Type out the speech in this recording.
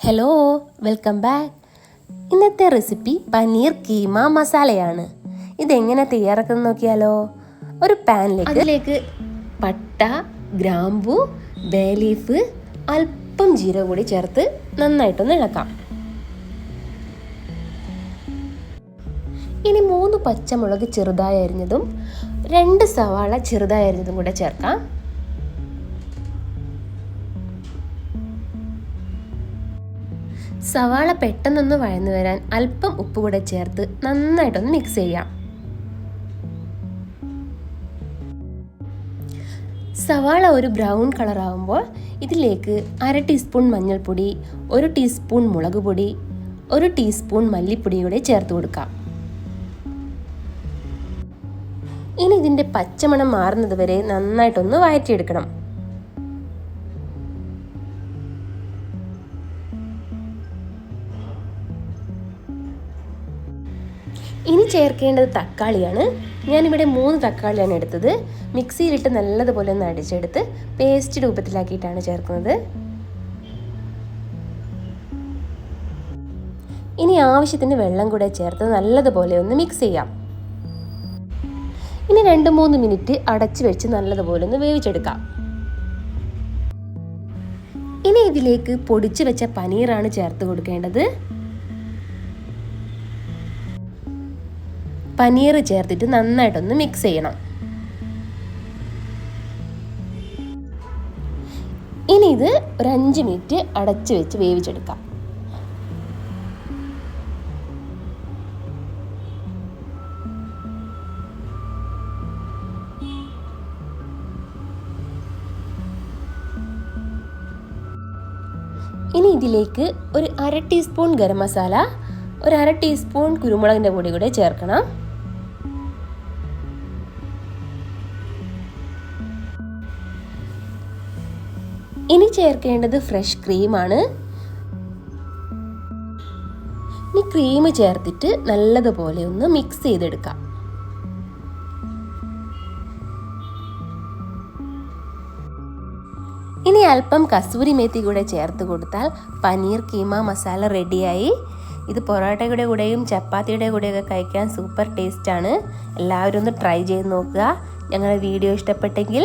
Hello welcome back ഇന്നത്തെ recipe paneer keema മസാലയാണ്. ഇതെങ്ങനെ തയ്യാറാക്കുന്നത് നോക്കിയാലോ? ഒരു പാനിലേക്ക് അതിലേക്ക് പട്ട ഗ്രാമ്പു ബേലീഫ് അല്പം ജീരകം കൂടി ചേർത്ത് നന്നായിട്ടൊന്ന് ഇളക്കാം. ഇനി മൂന്ന് പച്ചമുളക് ചെറുതായി അരിഞ്ഞതും രണ്ട് സവാള ചെറുതായി അരിഞ്ഞതും കൂടെ ചേർക്കാം. സവാള പെട്ടെന്നൊന്ന് വഴന്നു വരാൻ അല്പം ഉപ്പ് കൂടെ ചേർത്ത് നന്നായിട്ടൊന്ന് മിക്സ് ചെയ്യാം. സവാള ഒരു ബ്രൗൺ കളർ ആവുമ്പോൾ ഇതിലേക്ക് അര ടീസ്പൂൺ മഞ്ഞൾപ്പൊടി ഒരു ടീസ്പൂൺ മുളക് പൊടി ഒരു ടീസ്പൂൺ മല്ലിപ്പൊടി കൂടെ ചേർത്ത് കൊടുക്കാം. ഇനി ഇതിന്റെ പച്ചമണം മാറുന്നത് വരെ നന്നായിട്ടൊന്ന് വഴറ്റിയെടുക്കണം. ഇനി ചേർക്കേണ്ടത് തക്കാളിയാണ്. ഞാനിവിടെ മൂന്ന് തക്കാളിയാണ് എടുത്തത്. മിക്സിയിലിട്ട് നല്ലതുപോലെ ഒന്ന് അടിച്ചെടുത്ത് പേസ്റ്റ് രൂപത്തിലാക്കിയിട്ടാണ് ചേർക്കുന്നത്. ഇനി ആവശ്യത്തിന് വെള്ളം കൂടെ ചേർത്ത് നല്ലതുപോലെ ഒന്ന് മിക്സ് ചെയ്യാം. ഇനി രണ്ട് മൂന്ന് മിനിറ്റ് അടച്ചു വെച്ച് നല്ലതുപോലെ ഒന്ന് വേവിച്ചെടുക്കാം. ഇനി ഇതിലേക്ക് പൊടിച്ചു വെച്ച പനീറാണ് ചേർത്ത് കൊടുക്കേണ്ടത്. പനീർ ചേർത്തിട്ട് നന്നായിട്ടൊന്ന് മിക്സ് ചെയ്യണം. ഇനി ഇത് ഒരു അഞ്ച് മിനിറ്റ് അടച്ചു വെച്ച് വേവിച്ചെടുക്കാം. ഇനി ഇതിലേക്ക് ഒരു അര ടീസ്പൂൺ ഗരം മസാല ഒരു അര ടീസ്പൂൺ കുരുമുളകിന്റെ പൊടി കൂടെ ചേർക്കണം. ഇനി ചേർക്കേണ്ടത് ഫ്രഷ് ക്രീമാണ് ഇനി ക്രീം ചേർത്തിട്ട് നല്ലതുപോലെ ഒന്ന് മിക്സ് ചെയ്തെടുക്കാം. ഇനി അല്പം കസൂരി മേത്തി കൂടെ ചേർത്ത് കൊടുത്താൽ പനീർ കീമ മസാല റെഡിയായി ഇത് പൊറോട്ടയുടെ കൂടെയും ചപ്പാത്തിയുടെ കൂടെയൊക്കെ കഴിക്കാൻ സൂപ്പർ ടേസ്റ്റാണ് എല്ലാവരും ഒന്ന് ട്രൈ ചെയ്ത് നോക്കുക. ഞങ്ങളുടെ വീഡിയോ ഇഷ്ടപ്പെട്ടെങ്കിൽ